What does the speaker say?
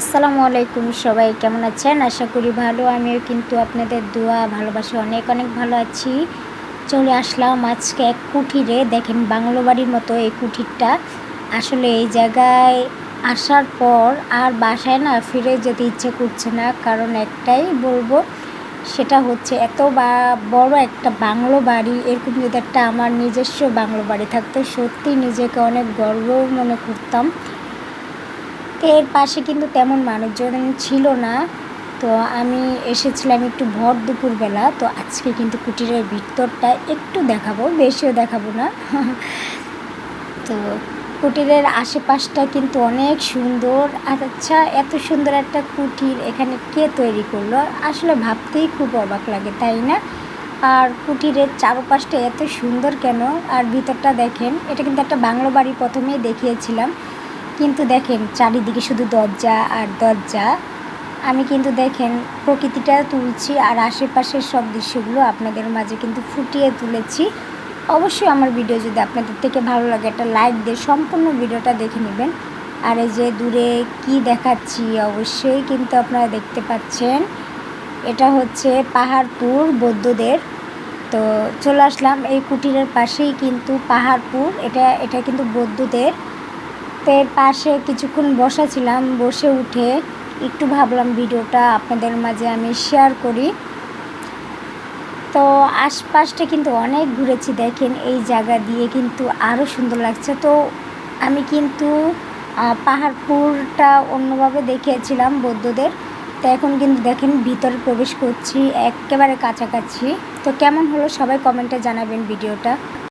আসসালামু আলাইকুম সবাই, কেমন আছেন? আশা করি ভালো, আমিও কিন্তু আপনাদের দোয়া, ভালোবাসা অনেক অনেক ভালো আছি। চলে আসলাম আজকে এক কুঠিরে দেখেন বাংলো বাড়ির মতো এই কুঠিরটা আসলে এই জায়গায় আসার পর আর বাসায় না ফিরে যেতে ইচ্ছে করছে না, কারণ একটাই বলব, সেটা হচ্ছে এত বা, বড় একটা বাংলো বাড়ি, এরকম যদি একটা আমার নিজস্ব বাংলো বাড়ি থাকতো, সত্যি নিজেকে অনেক গর্ব মনে করতাম। তো এর পাশে কিন্তু তেমন মানুষজন ছিল না। তো আমি এসেছিলাম একটু ভর দুপুরবেলা। তো আজকে কিন্তু কুটিরের ভিতরটা একটু দেখাবো, বেশিও দেখাবো না। তো কুটিরের আশেপাশটা কিন্তু অনেক সুন্দর। আর আচ্ছা এত সুন্দর একটা কুটির এখানে কে তৈরি করল? আসলে ভাবতেই খুব অবাক লাগে, তাই না? আর কুটিরের চারপাশটা এত সুন্দর কেন? আর ভিতরটা দেখেন, এটা কিন্তু একটা বাংলো বাড়ি প্রথমেই দেখিয়েছিলাম। কিন্তু দেখেন চারিদিকে শুধু দরজা আর দরজা। আমি কিন্তু দেখেন প্রকৃতিটা তুলছি আর আশেপাশের সব দৃশ্যগুলো আপনাদের মাঝে কিন্তু ফুটিয়ে তুলেছি। অবশ্যই আমার ভিডিও যদি আপনাদের থেকে ভালো লাগে একটা লাইক দিয়ে সম্পূর্ণ ভিডিওটা দেখে নেবেন। আর এই যে দূরে কি দেখাচ্ছি অবশ্যই কিন্তু আপনারা দেখতে পাচ্ছেন। এটা হচ্ছে পাহাড়পুর বৌদ্ধদের। তো চলে আসলাম এই কুটিরের পাশেই কিন্তু পাহাড়পুর। এটা এটা কিন্তু বৌদ্ধদের। এর পাশে কিছুক্ষণ বসা ছিলাম বসে উঠে একটু ভাবলাম ভিডিওটা আপনাদের মাঝে আমি শেয়ার করি। তো আশপাশটা কিন্তু অনেক ঘুরেছি, দেখেন এই জায়গা দিয়ে কিন্তু আরও সুন্দর লাগছে। তো আমি কিন্তু পাহাড়পুরটা অন্যভাবে দেখিয়েছিলাম বৌদ্ধদের। তো এখন কিন্তু দেখেন ভিতরে প্রবেশ করছি, একেবারে কাছাকাছি। তো কেমন হলো সবাই কমেন্টে জানাবেন ভিডিওটা।